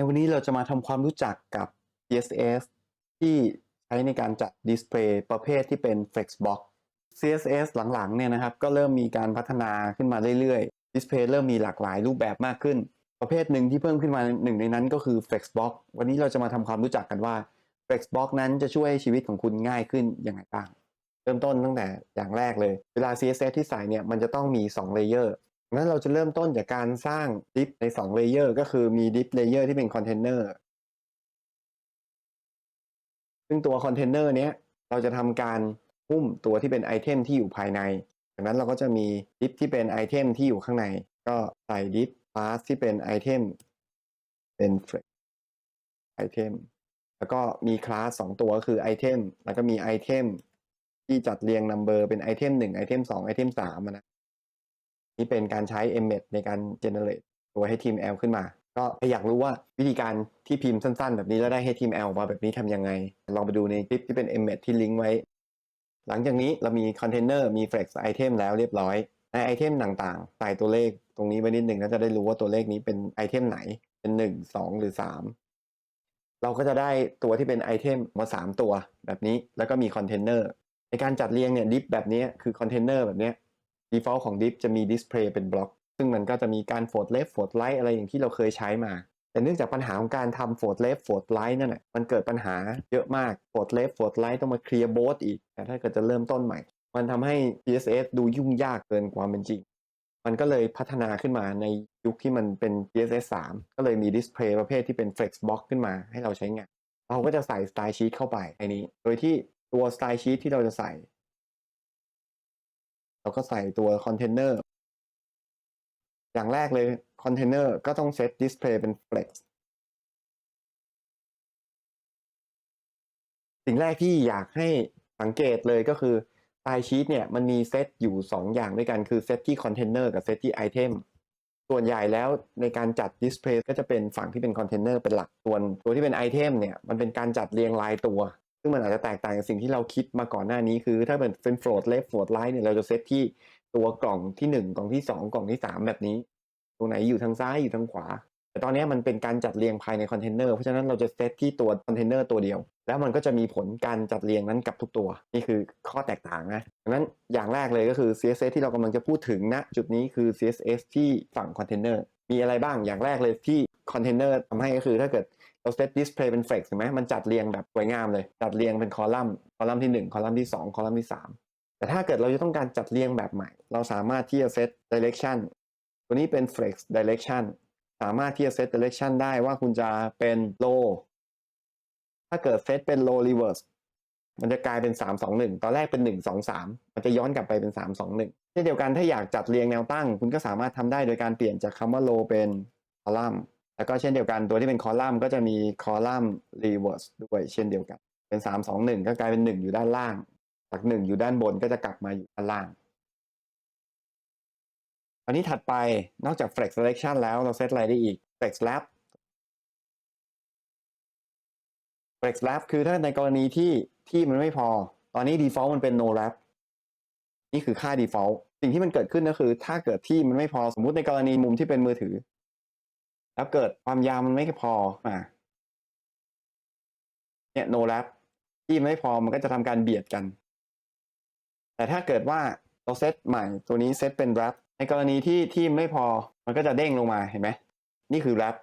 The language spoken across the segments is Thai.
ในวันนี้เราจะมาทำความรู้จักกับ CSS ที่ใช้ในการจัดดิสเพลย์ประเภทที่เป็น Flexbox CSS หลังๆเนี่ยนะครับ ก็เริ่มมีการพัฒนาขึ้นมาเรื่อยๆ ดิสเพลย์เริ่มมีหลากหลายรูปแบบมากขึ้น ประเภทหนึ่งที่เพิ่มขึ้นมาหนึ่งในนั้นก็คือ Flexbox วันนี้เราจะมาทำความรู้จักกันว่า Flexbox นั้นจะช่วยให้ชีวิตของคุณง่ายขึ้นยังไงบ้าง เริ่มต้นตั้งแต่อย่างแรกเลย เวลา CSS ที่ใส่เนี่ยมันจะต้องมี2 layer งั้นเราจะเริ่มต้นจากการสร้างดิฟใน2 layer ก็คือมีดิฟ layer ที่เป็นคอนเทนเนอร์ซึ่งตัวคอนเทนเนอร์เนี้ยเราจะทำการหุ้มตัวที่เป็นไอเทมที่อยู่ภายในจากนั้นเราก็จะมีดิฟที่เป็นไอเทมที่อยู่ข้างใน ก็ใส่ดิฟคลาสที่เป็นไอเทมเป็นไอเทมแล้วก็มีคลาสสองตัวก็คือไอเทมแล้วก็มีไอเทมที่จัดเรียงนัมเบอร์เป็นไอเทมหนึ่งไอเทมสองไอเทมสามนะ นี่เป็นการใช้ embed ในการ generate ตัวให้ทีม L ขึ้นมา ก็อยากรู้ว่าวิธีการที่พิมพ์สั้นๆ แบบนี้แล้วได้ให้ทีม L มาแบบนี้ทำยังไง ลองไปดูในคลิปที่เป็น embed ที่ลิงก์ไว้ หลังจากนี้เรามี container มี flex item แล้วเรียบร้อย ในไอเทมต่างๆใส่ตัวเลขตรงนี้ไว้นิดหนึ่งก็จะได้รู้ว่าตัวเลขนี้เป็นไอเทมไหนเป็น 1 2 หรือ 3 เราก็จะได้ตัวที่เป็นไอเทมมา 3 ตัวแบบนี้แล้วก็มีคอนเทนเนอร์ในการจัดเรียงเนี่ยดิฟแบบนี้คือคอนเทนเนอร์แบบนี้ default ของ div จะมี display เป็นบล็อก ซึ่งมันก็จะมีการ fold left fold right อะไรอย่างที่เราเคยใช้มา แต่เนื่องจากปัญหาของการทำ fold left fold right นั่นแหละมันเกิดปัญหาเยอะมาก fold left fold right ต้องมาเคลียร์โบสอีกแต่ถ้าเกิดจะเริ่มต้นใหม่ มันทำให้ CSS ดูยุ่งยากเกินความเป็นจริง มันก็เลยพัฒนาขึ้นมาในยุคที่มันเป็น CSS 3 ก็เลยมี display ประเภทที่เป็น flex box ขึ้นมาให้เราใช้งานเราก็จะใส่ style sheet เข้าไปในนี้ โดยที่ตัว style sheet ที่เราจะใส่ เราก็ใส่ตัวคอนเทนเนอร์อย่างแรกเลยคอนเทนเนอร์ก็ต้องเซตดิสเพลย์เป็น flex สิ่งแรกที่อยากให้สังเกตเลยก็คือไ y ชีตเนี่ยมันมีเซตอยู่ 2 อย่างด้วยกันคือเซตที่คอนเทนเนอร์กับเซตที่ไอเทมส่วนใหญ่แล้วในการจัดดิสเพลย์ก็จะเป็นฝั่งที่เป็นคอนเทนเนอร์เป็นหลักส่วนตัวที่เป็นไอเทมเนี่ยมันเป็นการจัดเรียงรายตัว ซึ่งมันอาจจะแตกต่างจากสิ่งที่เราคิดมาก่อนหน้านี้คือ ถ้าเป็นเป็น float left float right เนี่ยเราจะเซตที่ตัวกล่องที่1กล่องที่2กล่องที่3แบบนี้ ตรงไหนอยู่ทางซ้ายอยู่ทางขวา แต่ตอนนี้มันเป็นการจัดเรียงภายในคอนเทนเนอร์เพราะฉะนั้นเราจะเซตที่ตัวคอนเทนเนอร์ตัวเดียว แล้วมันก็จะมีผลการจัดเรียงนั้นกับทุกตัว นี่คือข้อแตกต่างนะดังนั้นอย่างแรกเลยก็คือ CSS ที่เรากำลังจะพูดถึงณจุดนี้คือ CSS ที่ฝั่งคอนเทนเนอร์มีอะไรบ้างอย่างแรกเลยที่ คอนเทนเนอร์ทำให้ก็คือถ้าเกิดเราเซตดิสเพลย์เป็นเฟกใช่ไหมมันจัดเรียงแบบสวยงามเลย จัดเรียงเป็นคอลัมน์คอลัมน์ที่ 1 คอลัมน์ที่ 2 คอลัมน์ที่ 3 แต่ถ้าเกิดเราจะต้องการจัดเรียงแบบใหม่ เราสามารถที่จะเซต direction ตัวนี้เป็น flex direction สามารถที่จะเซต direction ได้ว่าคุณจะเป็น low ถ้าเกิดเซตเป็น low reverse มันจะกลายเป็น 3 2 1 ตอนแรกเป็น 1 2 3 มันจะย้อนกลับไปเป็น 3 2 1เช่นเดียวกันถ้าอยากจัดเรียงแนวตั้ง คุณก็สามารถทำได้โดยการเปลี่ยนจากคำว่า low เป็น column แล้วก็เช่นเดียวกันตัวที่เป็น column ก็จะมี column reverse ด้วยเช่นเดียวกัน เป็น 3 2 1 ก็กลายเป็น 1 อยู่ด้านล่าง จาก 1 อยู่ด้านบนก็จะกลับมาอยู่ด้านล่าง อันนี้ถัดไปนอกจาก flex selection แล้วเราเซตอะไรได้อีก flex lab flex lab คือถ้าในกรณีที่ที่มันไม่พอ ตอนนี้ default มันเป็น no lab นี่คือค่า default สิ่งที่มันเกิดขึ้นก็คือ ถ้าเกิดที่มันไม่พอสมมุติในกรณีมุมที่เป็นมือถือ แล้วเกิดความยาวมันไม่พออะเนี่ย no lab ที่ไม่พอมันก็จะทำการเบียดกัน แต่ถ้าเกิดว่าเราเซตใหม่ตัวนี้เซตเป็น wrap ในกรณีที่ที่ไม่พอมันก็จะเด้งลงมาเห็นไหมนี่คือ wrap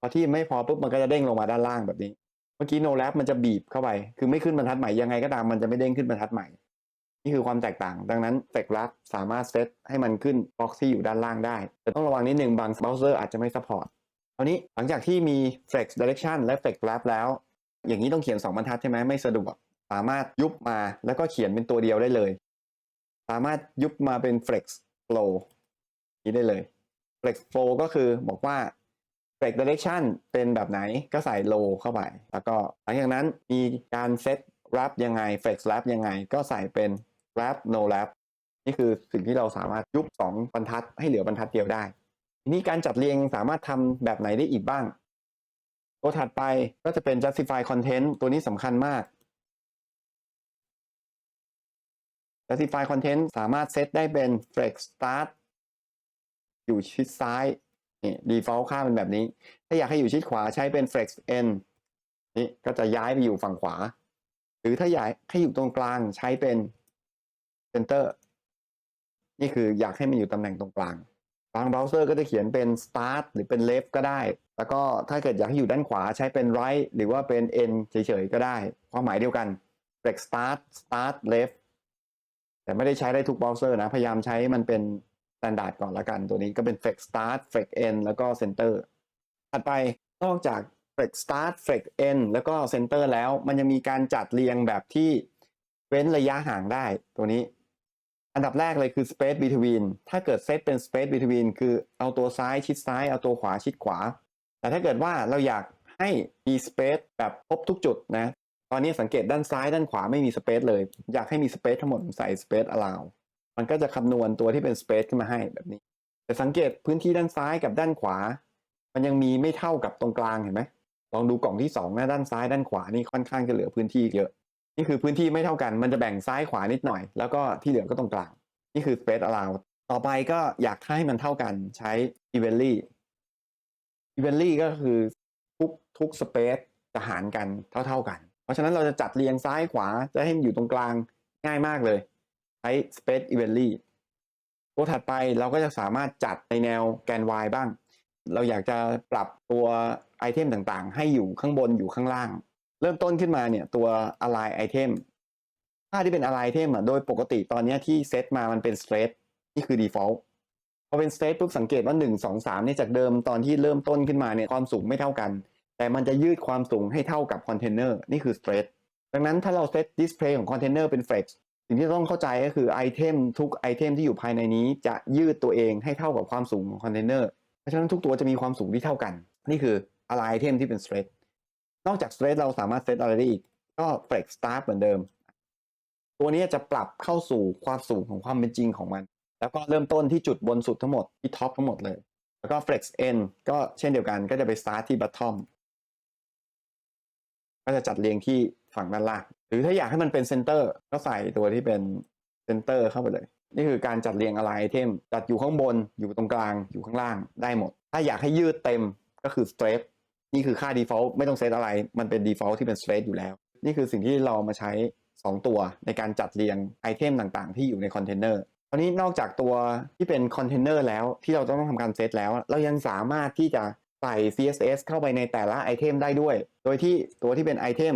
พอที่ไม่พอปุ๊บมันก็จะเด้งลงมาด้านล่างแบบนี้ เมื่อกี้ no wrap มันจะบีบเข้าไป คือไม่ขึ้นบรรทัดใหม่ยังไงก็ตามมันจะไม่เด้งขึ้นบรรทัดใหม่ นี่คือความแตกต่าง ดังนั้น flex wrap สามารถเซตให้มันขึ้น box ที่อยู่ด้านล่างได้ แต่ต้องระวังนิดหนึ่งบางเบราว์เซอร์อาจจะไม่ support คราวนี้หลังจากที่มี flex direction และ flex wrap แล้ว อย่างนี้ต้องเขียน 2 บรรทัดใช่ไหมไม่สะดวก สามารถยุบมาแล้วก็เขียนเป็นตัวเดียวได้เลย สามารถยุบมาเป็น flex flow นี้ได้เลย flex flow ก็คือบอกว่า flex direction เป็นแบบไหนก็ใส่ low เข้าไป แล้วก็หลังจากนั้นมีการเซต wrap ยังไง flex wrap ยังไงก็ใส่เป็น wrap no wrap นี่คือสิ่งที่เราสามารถยุบ2บรรทัดให้เหลือบรรทัดเดียวได้ ทีนี้การจัดเรียงสามารถทำแบบไหนได้อีกบ้าง ตัวถัดไปก็จะเป็น justify content ตัวนี้สำคัญมาก justify content สามารถเซตได้เป็น flex start อยู่ชิดซ้ายนี่ default ค่าเป็นแบบนี้ ถ้าอยากให้อยู่ชิดขวาใช้เป็น flex-end นี่ก็จะย้ายไปอยู่ฝั่งขวา หรือถ้าอยากให้อยู่ตรงกลางใช้เป็น center นี่คืออยากให้มันอยู่ตำแหน่งตรงกลาง บางเบราว์เซอร์ก็จะเขียนเป็น start หรือเป็น left ก็ได้ แล้วก็ถ้าเกิดอยากให้อยู่ด้านขวาใช้เป็น right หรือว่าเป็น end เฉยๆก็ได้ ความหมายเดียวกัน flex start start left แต่ไม่ได้ใช้ได้ทุกเบราว์เซอร์นะ พยายามใช้มันเป็น standard ก่อนละกันตัวนี้ก็เป็น flex start flex end แล้วก็ center ถัดไปนอกจาก flex start flex end แล้วก็ center แล้ว มันยังมีการจัดเรียงแบบที่เว้นระยะห่างได้ตัวนี้ อันดับแรกเลยคือ space between ถ้าเกิดเซตเป็น space between คือเอาตัวซ้ายชิดซ้าย เอาตัวขวาชิดขวา แต่ถ้าเกิดว่าเราอยากให้มี space แบบครบทุกจุดนะ ตอนนี้สังเกตด้านซ้ายด้านขวาไม่มี space เลย อยากให้มี space ทั้งหมดใส่ space allow มันก็จะคำนวณตัวที่เป็น space ขึ้นมาให้แบบนี้ แต่สังเกตพื้นที่ด้านซ้ายกับด้านขวา มันยังมีไม่เท่ากับตรงกลางเห็นไหมลองดูกล่องที่สองนะด้านซ้ายด้านขวานี่ค่อนข้างจะเหลือพื้นที่เยอะ นี่คือพื้นที่ไม่เท่ากัน มันจะแบ่งซ้ายขวานิดหน่อย แล้วก็ที่เหลือก็ตรงกลาง นี่คือ space allow ต่อไปก็อยากให้มันเท่ากันใช้ evenly evenly ก็คือทุกทุก space จะหารกันเท่า ๆกัน เพราะฉะนั้นเราจะจัดเรียงซ้ายขวาจะให้มันอยู่ตรงกลางง่ายมากเลย ใช้ space evenly ตัวถัดไปเราก็จะสามารถจัดในแนวแกน y บ้าง เราอยากจะปรับตัวไอเทมต่างๆ ให้อยู่ข้างบนอยู่ข้างล่าง เริ่มต้นขึ้นมาเนี่ยตัว align item ค่าที่เป็น align item อะโดยปกติตอนนี้ที่เซตมามันเป็น straight นี่คือ default พอเป็น straight ปุ๊บสังเกตว่า 1 2 3เนี่ยจากเดิมตอนที่เริ่มต้นขึ้นมาเนี่ยความสูงไม่เท่ากัน แต่มันจะยืดความสูงให้เท่ากับคอนเทนเนอร์นี่คือ straight ดังนั้นถ้าเราเซต display ของคอนเทนเนอร์เป็น flex สิ่งที่ต้องเข้าใจก็คือไอเทมทุกไอเทมที่อยู่ภายในนี้จะยืดตัวเองให้เท่ากับความสูงของคอนเทนเนอร์เพราะฉะนั้นทุกตัวจะมีความสูงที่เท่ากัน นี่คือ align item ที่เป็น straight นอกจาก straight เราสามารถเซตอะไรได้อีก ก็ flex start เหมือนเดิม ตัวนี้จะปรับเข้าสู่ความสูงของความเป็นจริงของมัน แล้วก็เริ่มต้นที่จุดบนสุดทั้งหมดที่ท็อปทั้งหมดเลย แล้วก็ flex end ก็เช่นเดียวกันก็จะไป start ที่ bottom ก็จะจัดเรียงที่ฝั่งด้านล่าง หรือถ้าอยากให้มันเป็น center ก็ใส่ตัวที่เป็น center เข้าไปเลย นี่คือการจัดเรียงอะไรไอเทม จัดอยู่ข้างบน อยู่ตรงกลาง อยู่ข้างล่าง ได้หมด ถ้าอยากให้ยืดเต็มก็คือ straight นี่คือค่า default ไม่ต้องเซตอะไร มันเป็น default ที่เป็น straight อยู่แล้ว นี่คือสิ่งที่เรามาใช้ 2 ตัวในการจัดเรียงไอเทมต่างๆ ที่อยู่ในคอนเทนเนอร์ตอนนี้นอกจากตัวที่เป็นคอนเทนเนอร์แล้วที่เราต้องทำการเซตแล้ว เรายังสามารถที่จะใส่ CSS เข้าไปในแต่ละไอเทมได้ด้วย โดยที่ตัวที่เป็นไอเทม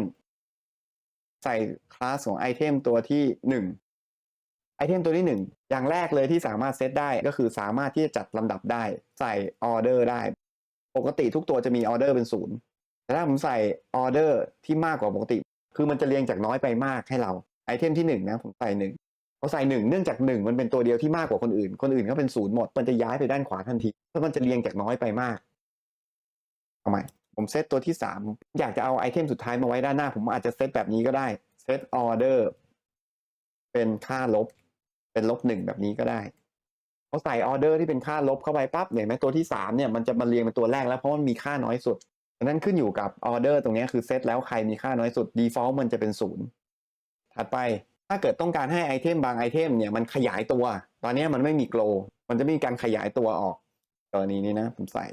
ใส่คลาสของไอเทมตัวที่ 1 ไอเทมตัวที่ 1 อย่างแรกเลยที่สามารถเซตได้ก็คือสามารถที่จะจัดลำดับได้ ใส่ออเดอร์ได้ ปกติทุกตัวจะมีออเดอร์เป็นศูนย์แต่ถ้าผมใส่ออเดอร์ที่มากกว่าปกติ คือมันจะเรียงจากน้อยไปมากให้เราไอเทมที่หนึ่งนะผมใส่หนึ่งพอใส่หนึ่งเนื่องจากหนึ่งมันเป็นตัวเดียวที่มากกว่าคนอื่น คนอื่นก็เป็นศูนย์หมด มันจะย้ายไปด้านขวาทันทีเพราะมันจะเรียงจากน้อยไปมากทำไมผมเซตตัวที่สามอยากจะเอาไอเทมสุดท้ายมาไว้ด้านหน้า ผมอาจจะเซตแบบนี้ก็ได้เซตออเดอร์เป็นค่าลบ เป็นลบหนึ่งแบบนี้ก็ได้ พอใส่ออเดอร์ที่เป็นค่าลบเข้าไปปั๊บเห็นไหมตัวที่สามเนี่ยมันจะมาเรียงเป็นตัวแรกแล้วเพราะมันมีค่าน้อยสุดดังนั้นขึ้นอยู่กับออเดอร์ตรงนี้คือเซตแล้วใครมีค่าน้อยสุด default มันจะเป็นศูนย์ถัดไปถ้าเกิดต้องการให้ไอเทมบางไอเทมเนี่ยมันขยายตัว ตอนนี้มันไม่มี grow มันจะมีการขยายตัวออกกรณีนี้นะ ผมใส่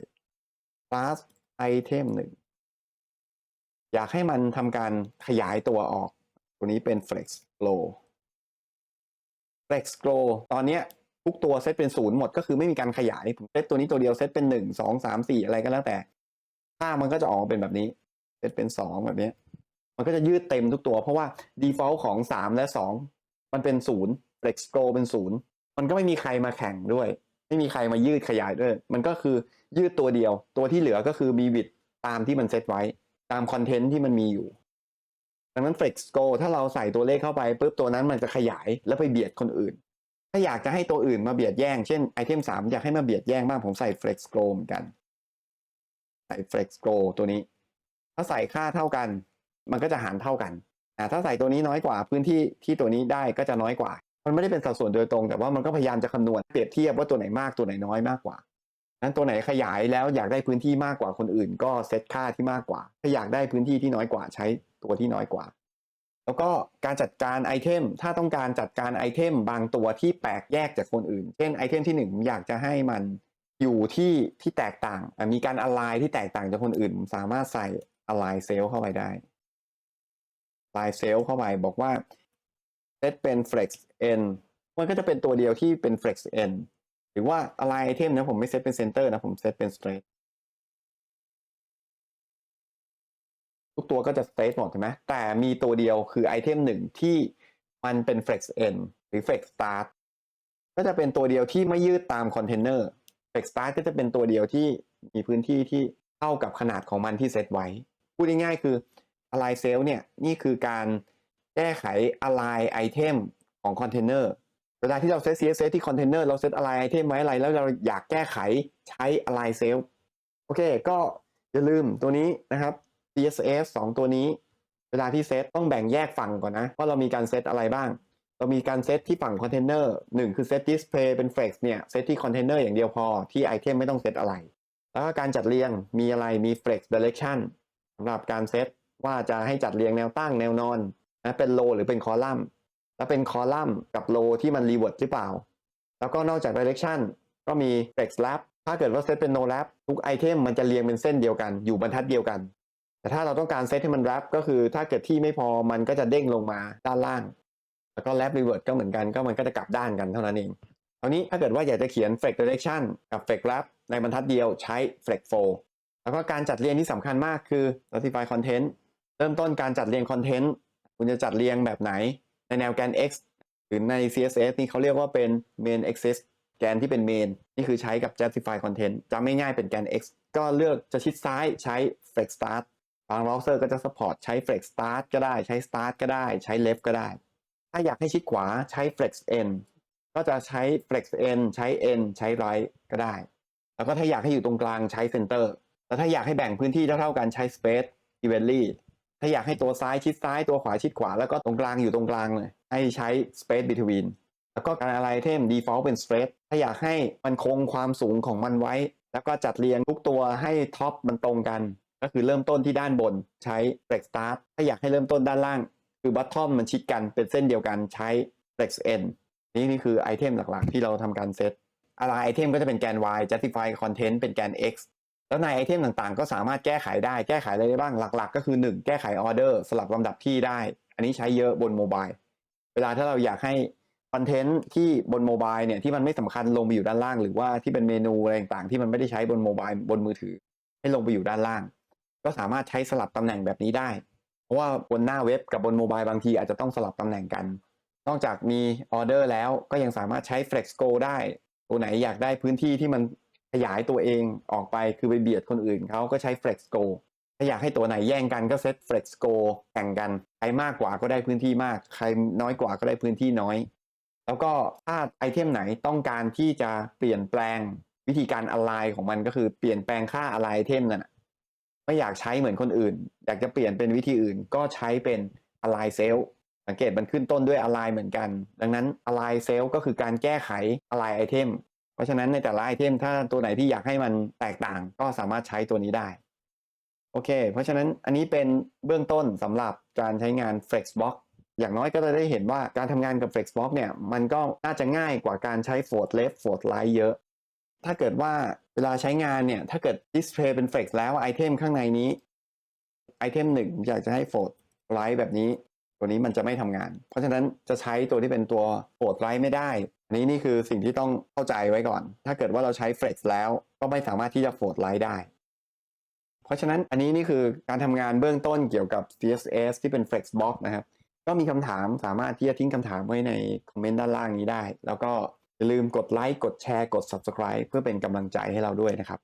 class item หนึ่งอยากให้มันทำการขยายตัวออก ตัวนี้เป็น flex grow flex grow ตอนเนี้ย ทุกตัวเซตเป็นศูนย์หมดก็คือไม่มีการขยายผมเซตตัวนี้ตัวเดียวเซตเป็นหนึ่งสองสามสี่อะไรก็แล้วแต่ค่ามันก็จะออกมาเป็นแบบนี้เซตเป็นสองแบบนี้ มันก็จะยืดเต็มทุกตัว เพราะว่า default ของสามและสองมันเป็นศูนย์ flex go เป็นศูนย์มันก็ไม่มีใครมาแข่งด้วย ไม่มีใครมายืดขยายด้วย มันก็คือยืดตัวเดียว ตัวที่เหลือก็คือมีบิดตามที่มันเซตไว้ ตามคอนเทนต์ที่มันมีอยู่ดังนั้น flex go ถ้าเราใส่ตัวเลขเข้าไปปุ๊บตัวนั้นมันจะขยายแล้วไปเบียดคนอื่น ถ้าอยากจะให้ตัวอื่นมาเบียดแย่ง เช่นไอเทมสามอยากให้มาเบียดแย่งบ้างผมใส่ flex g r o เหมือนกัน ใส่ flex g r o ตัวนี้ ถ้าใส่ค่าเท่ากัน มันก็จะหารเท่ากันอ่าถ้าใส่ตัวนี้น้อยกว่าพื้นที่ที่ตัวนี้ได้ก็จะน้อยกว่า มันไม่ได้เป็นสัดส่วนโดยตรง แต่ว่ามันก็พยายามจะคำนวณเปรียบเทียบว่าตัวไหนมากตัวไหนน้อยมากกว่านั้นตัวไหนขยายแล้วอยากได้พื้นที่มากกว่าคนอื่น ก็เซตค่าที่มากกว่า ถ้าอยากได้พื้นที่ที่น้อยกว่าใช้ตัวที่น้อยกว่า แล้วก็การจัดการไอเทม ถ้าต้องการจัดการไอเทมบางตัวที่แปลกแยกจากคนอื่น เช่นไอเทมที่หนึ่งอยากจะให้มันอยู่ที่ที่แตกต่าง มีการ align ที่แตกต่างจากคนอื่น สามารถใส่ align cell เข้าไปได้ align cell เข้าไปบอกว่า set เป็น flex n มันก็จะเป็นตัวเดียวที่เป็น flex n หรือว่า align item นะผมไม่เซตเป็น center นะผมเซตเป็น straight ตัวก็จะ straight หมดใช่ไหมแต่มีตัวเดียวคือไอเทมหนึ่งที่มันเป็น flex n หรือ flex start ก็จะเป็นตัวเดียวที่ไม่ยืดตามคอนเทนเนอร์ flex start ก็จะเป็นตัวเดียวที่มีพื้นที่ที่เท่ากับขนาดของมันที่เซตไว้ พูดง่ายๆคือ align cell เนี่ยนี่คือการแก้ไข align item ของคอนเทนเนอร์เวลาที่เราเซต CSS ที่คอนเทนเนอร์เราเซต align item ไว้อะไร แล้วเราอยากแก้ไขใช้ align cell โอเค ก็อย่าลืมตัวนี้นะครับ CSS 2 ตัวนี้ เวลาที่เซตต้องแบ่งแยกฝั่งก่อนนะ ว่าเรามีการเซตอะไรบ้าง เรามีการเซตที่ฝั่งคอนเทนเนอร์หนึ่งคือเซต display เป็น flex เนี่ยเซตที่คอนเทนเนอร์อย่างเดียวพอที่ไอเทมไม่ต้องเซตอะไร แล้วก็การจัดเรียงมีอะไรมี flex direction สำหรับการเซตว่าจะให้จัดเรียงแนวตั้งแนวนอนนะเป็น row หรือเป็นคอลัมน์ แล้วเป็นคอลัมน์กับ row ที่มัน revert หรือเปล่า แล้วก็นอกจาก direction ก็มี flex lap ถ้าเกิดว่าเซตเป็น no lap ทุกไอเทมมันจะเรียงเป็นเส้นเดียวกัน อยู่บรรทัดเดียวกัน แต่ถ้าเราต้องการเซตให้มัน wrap ก็คือถ้าเกิดที่ไม่พอมันก็จะเด้งลงมาด้านล่าง แล้วก็ lap revert ก็เหมือนกันก็มันก็จะกลับด้านกันเท่านั้นเองคราวนี้ถ้าเกิดว่าอยากจะเขียน flex direction กับ flex lap ในบรรทัดเดียวใช้ flex fold แล้วก็การจัดเรียงที่สำคัญมากคือ classify content เริ่มต้นการจัดเรียงคอนเทนต์คุณจะจัดเรียงแบบไหน ในแนวแกน x หรือใน CSS นี่เขาเรียกว่าเป็น main axis แกนที่เป็น main นี่คือใช้กับ justify content จำไม่ง่ายเป็นแกน x ก็เลือกจะชิดซ้ายใช้ flex start บาง browser ก็จะ support ใช้ flex start ก็ได้ใช้ start ก็ได้ใช้ left ก็ได้ ถ้าอยากให้ชิดขวาใช้ flex n ก็จะใช้ flex n ใช้ n ใช้ right ก็ได้ แล้วก็ถ้าอยากให้อยู่ตรงกลางใช้ center แล้วถ้าอยากให้แบ่งพื้นที่เท่าๆกันใช้ space evenly ถ้าอยากให้ตัวซ้ายชิดซ้ายตัวขวาชิดขวา แล้วก็ตรงกลางอยู่ตรงกลางเลยให้ใช้ space between แล้วก็การอะไรเทม default เป็น straight ถ้าอยากให้มันคงความสูงของมันไว้ แล้วก็จัดเรียงทุกตัวให้ท็อปมันตรงกัน ก็คือเริ่มต้นที่ด้านบนใช้ flex start ถ้าอยากให้เริ่มต้นด้านล่าง คือ bottom มันชิดกันเป็นเส้นเดียวกันใช้ flex end นี่นี่คือไอเทมหลักๆ ที่เราทำการเซตอะไรไอเทมก็จะเป็นแกน y justify content เป็นแกน x แล้วในไอเทมต่างๆ ก็สามารถแก้ไขได้แก้ไขอะไรได้บ้างหลักๆ ก็คือ 1 แก้ไขออเดอร์สลับลำดับที่ได้ อันนี้ใช้เยอะบนโมบายเวลาถ้าเราอยากให้คอนเทนต์ที่บนโมบายเนี่ยที่มันไม่สำคัญลงไปอยู่ด้านล่าง หรือว่าที่เป็นเมนูอะไรต่างๆที่มันไม่ได้ใช้บนโมบายบนมือถือ ให้ลงไปอยู่ด้านล่าง ก็สามารถใช้สลับตำแหน่งแบบนี้ได้ เพราะว่าบนหน้าเว็บกับบนโมบายบางทีอาจจะต้องสลับตำแหน่งกัน นอกจากมีออเดอร์แล้วก็ยังสามารถใช้ Flex Go ได้ ตัวไหนอยากได้พื้นที่ที่มันขยายตัวเองออกไปคือไปเบียดคนอื่นเขาก็ใช้ Flex Go ถ้าอยากให้ตัวไหนแย่งกันก็เซต Flex Go แข่งกัน ใครมากกว่าก็ได้พื้นที่มาก ใครน้อยกว่าก็ได้พื้นที่น้อย แล้วก็ถ้าไอเทมไหนต้องการที่จะเปลี่ยนแปลงวิธีการ align ของมันก็คือเปลี่ยนแปลงค่า align ไอเทมนั่นนะ ไม่อยากใช้เหมือนคนอื่น อยากจะเปลี่ยนเป็นวิธีอื่น ก็ใช้เป็น align cell สังเกตมันขึ้นต้นด้วย align เหมือนกัน ดังนั้น align cell ก็คือการแก้ไข align item เพราะฉะนั้นในแต่ละไอเทมถ้าตัวไหนที่อยากให้มันแตกต่างก็สามารถใช้ตัวนี้ได้โอเค เพราะฉะนั้นอันนี้เป็นเบื้องต้นสำหรับการใช้งาน Flexbox อย่างน้อยก็จะได้เห็นว่าการทำงานกับ Flexbox เนี่ยมันก็น่าจะง่ายกว่าการใช้ Fold Left Fold Right เยอะ ถ้าเกิดว่าเวลาใช้งานเนี่ย ถ้าเกิด display เป็น flex แล้วไอเทมข้างในนี้ไอเทมหนึ่งอยากจะให้ fold right แบบนี้ ตัวนี้มันจะไม่ทำงาน เพราะฉะนั้นจะใช้ตัวที่เป็นตัว fold right ไม่ได้อันนี้นี่คือสิ่งที่ต้องเข้าใจไว้ก่อน ถ้าเกิดว่าเราใช้ flex แล้วก็ไม่สามารถที่จะ fold right ได้ เพราะฉะนั้นอันนี้นี่คือการทำงานเบื้องต้นเกี่ยวกับ CSS ที่เป็น flexbox นะครับก็มีคำถามสามารถที่จะทิ้งคำถามไว้ในคอมเมนต์ด้านล่างนี้ได้ แล้วก็ อย่าลืมกดไลค์กดแชร์กด subscribe เพื่อเป็นกำลังใจให้เราด้วยนะครับ